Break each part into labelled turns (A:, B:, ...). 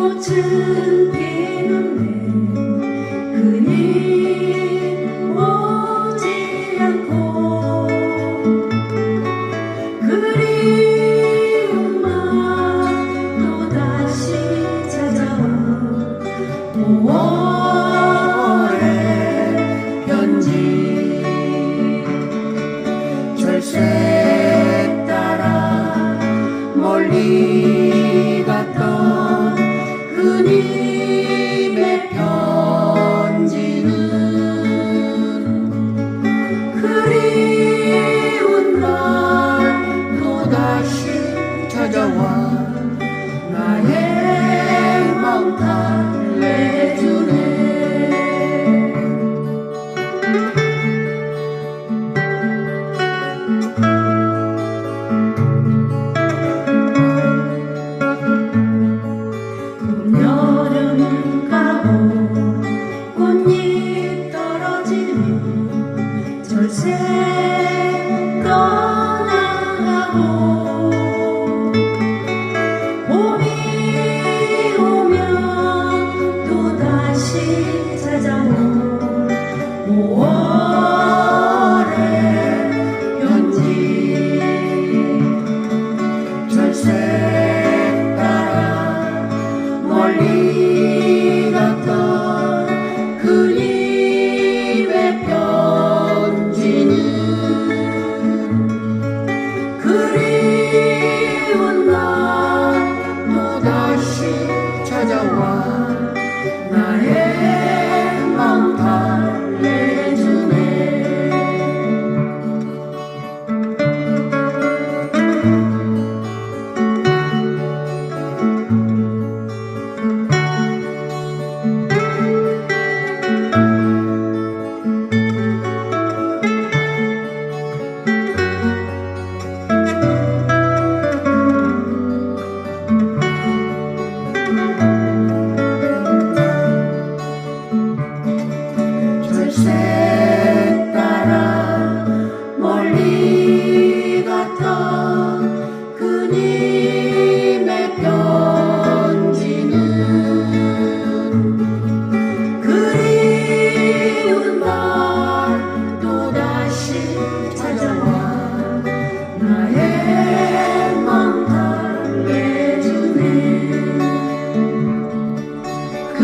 A: 꽃은 피는데 그님 오지 않고 그리움만 또다시 찾아와. 5월의 편지 절세 따라 멀리 Chagawa, Nahe Mountain, Lejune.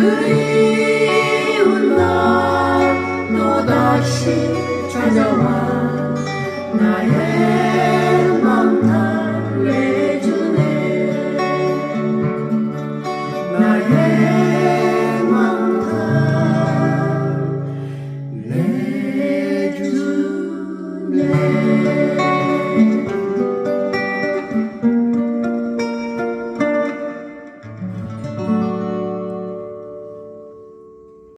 A: 그리운 날 또다시 찾아와 나의 마음 달래주네. 나의 맘 달래주네.